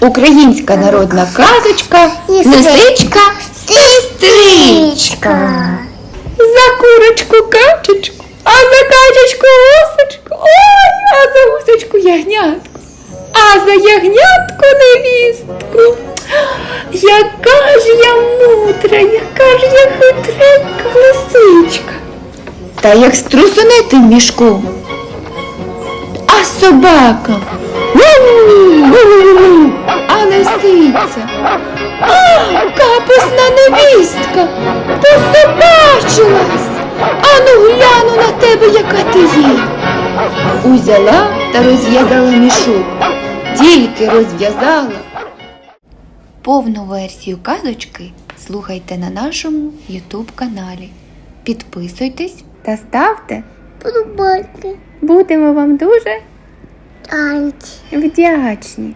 Українська народна казочка Лисичка сестричка. За курочку качечку, а за качечку гусечку, ой, а за гусечку ягнятку, а за ягнятку невістку. Яка ж я мудра, яка ж я хитренька лисичка. Та як струсунети в мішку. А собака. Капусна невістка. Пособачилась. Ану гляну на тебе, яка ти є. Узяла та розв'язала мішок. Тільки розв'язала. Повну версію казочки слухайте на нашому YouTube каналі. Підписуйтесь та ставте. Подобайки. Будемо вам дуже вдячні.